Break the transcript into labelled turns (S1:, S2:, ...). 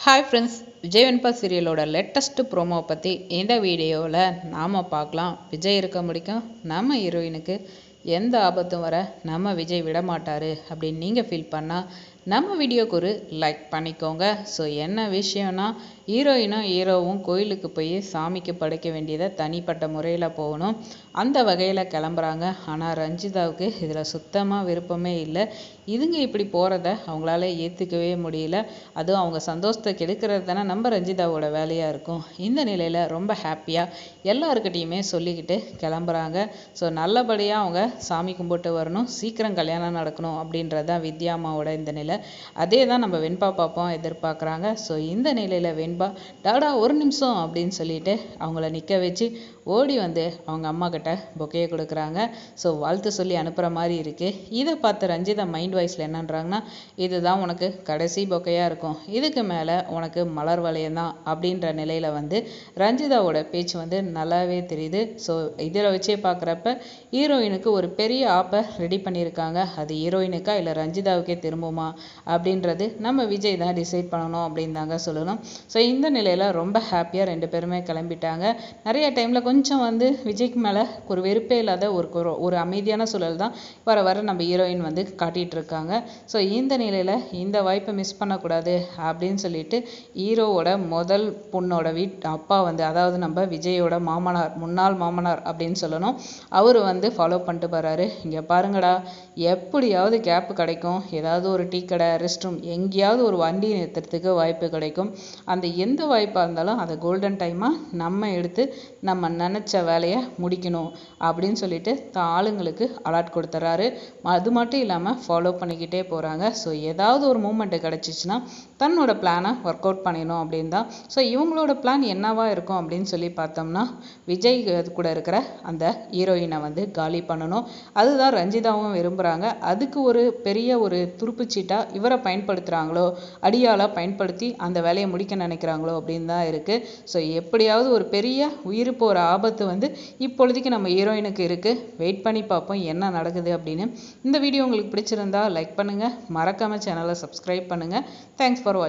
S1: Hi friends Vijay Venba சீரியலோட latest promo பற்றி இந்த வீடியோவில் நாம் பார்க்கலாம். விஜய் இருக்க முடிக்கும் நம்ம ஹீரோயினுக்கு எந்த ஆபத்தும் வர நம்ம விஜய் விட மாட்டார் அப்படின்னு நீங்கள் ஃபீல் பண்ணால் நம்ம வீடியோக்கு ஒரு லைக் பண்ணிக்கோங்க. ஸோ என்ன விஷயம்னா ஹீரோயினும் ஹீரோவும் கோயிலுக்கு போய் சாமிக்கு படைக்க வேண்டியதை தனிப்பட்ட முறையில் போகணும். அந்த வகையில் கிளம்புறாங்க. ஆனால் ரஞ்சிதாவுக்கு இதில் சுத்தமாக விருப்பமே இல்லை. இதுங்க இப்படி போகிறத அவங்களால ஏற்றுக்கவே முடியல. அதுவும் அவங்க சந்தோஷத்தை கெடுக்கிறது தானே நம்ம ரஞ்சிதாவோட வேலையாக இருக்கும். இந்த நிலையில் ரொம்ப ஹாப்பியாக எல்லாருக்கிட்டையுமே சொல்லிக்கிட்டு கிளம்புறாங்க. ஸோ நல்லபடியாக அவங்க சாமி கும்பிட்டு வரணும். சீக்கிரம் கல்யாணம் நடக்கணும் அப்படின்றது தான் வித்யா இந்த நிலை. அதே தான் நம்ம வெண்பா பாப்பாவும் எதிர்பார்க்குறாங்க. ஸோ இந்த நிலையில் வெண்பா டாடா ஒரு நிமிஷம் அப்படின்னு சொல்லிட்டு அவங்கள நிற்க வச்சு ஓடி வந்து அவங்க அம்மா கிட்ட பொக்கையை கொடுக்குறாங்க. ஸோ வாழ்த்து சொல்லி அனுப்புகிற மாதிரி இருக்குது இதை பார்த்து ரஞ்சிதா மைண்ட் வாய்ஸில் என்னன்றாங்கன்னா இதுதான் உனக்கு கடைசி பொக்கையாக இருக்கும். இதுக்கு மேலே உனக்கு மலர் வளையம் தான். அப்படின்ற நிலையில் வந்து ரஞ்சிதாவோட பேச்சு வந்து நல்லாவே தெரியுது. ஸோ இதில் வச்சே பார்க்குறப்ப ஹீரோயினுக்கு ஒரு பெரிய ஆப்பை ரெடி பண்ணியிருக்காங்க. அது ஹீரோயினுக்கா இல்லை ரஞ்சிதாவுக்கே திரும்புமா? அப்படின்றது நம்ம விஜய் தான் டிசைட் பண்ணணும் அப்படின்னு தாங்க சொல்லணும். ஸோ இந்த நிலையில் ரொம்ப ஹாப்பியாக ரெண்டு பேருமே கிளம்பிட்டாங்க. நிறைய டைமில் கொஞ்சம் வந்து விஜய்க்கு மேலே ஒரு வெறுப்பே இல்லாத ஒரு ஒரு அமைதியான சூழல் தான் வர வர நம்ம ஹீரோயின் வந்து காட்டிகிட்டு இருக்காங்க. ஸோ இந்த நிலையில் இந்த வாய்ப்பை மிஸ் பண்ணக்கூடாது அப்படின்னு சொல்லிட்டு ஹீரோவோட முதல் பொண்ணோட வீட் அப்பா வந்து அதாவது நம்ம விஜயோட மாமனார் முன்னாள் மாமனார் அப்படின்னு சொல்லணும். அவர் வந்து ஃபாலோ பண்ணிட்டு போகிறாரு இங்கே பாருங்கடா எப்படியாவது கேப் கிடைக்கும். ஏதாவது ஒரு டீ கடை ரெஸ்ட் ரூம் எங்கேயாவது ஒரு வண்டி நிறுத்துறதுக்கு வாய்ப்பு கிடைக்கும். அந்த எந்த வாய்ப்பாக இருந்தாலும் அதை கோல்டன் டைமாக நம்ம எடுத்து நம்ம நினச்ச வேலையை முடிக்கணும் அப்படின்னு சொல்லிட்டு தான் ஆளுங்களுக்கு அலாட் கொடுத்துட்றாரு அது மட்டும் இல்லாமல் ஃபாலோ பண்ணிக்கிட்டே போகிறாங்க ஸோ ஏதாவது ஒரு மூமெண்ட்டு கிடச்சிச்சின்னா தன்னோட பிளானை ஒர்க் அவுட் பண்ணிடணும் அப்படின்னு தான். ஸோ இவங்களோட பிளான் என்னவா இருக்கும் அப்படின்னு சொல்லி பார்த்தோம்னா விஜய் கூட இருக்கிற அந்த ஹீரோயினை வந்து காலி பண்ணணும். அதுதான் ரஞ்சிதாவும் விரும்புகிறாங்க அதுக்கு ஒரு பெரிய ஒரு துருப்புச்சீட்டாக இவரை பயன்படுத்துகிறாங்களோ அடியாளாக பயன்படுத்தி அந்த வேலையை முடிக்க நினைக்கிறாங்களோ அப்படின்னு தான் இருக்குது ஸோ எப்படியாவது ஒரு பெரிய உயிர் போகிற ஆபத்து வந்து இப்பொழுதைக்கு நம்ம ஹீரோயினுக்கு இருக்குது வெயிட் பண்ணி பார்ப்போம் என்ன நடக்குது அப்படின்னு. இந்த வீடியோ உங்களுக்கு பிடிச்சிருந்தா லைக் பண்ணுங்கள் மறக்காமல் சேனலை சப்ஸ்கிரைப் பண்ணுங்கள் தேங்க்ஸ் ஃபார் வாட்சிங்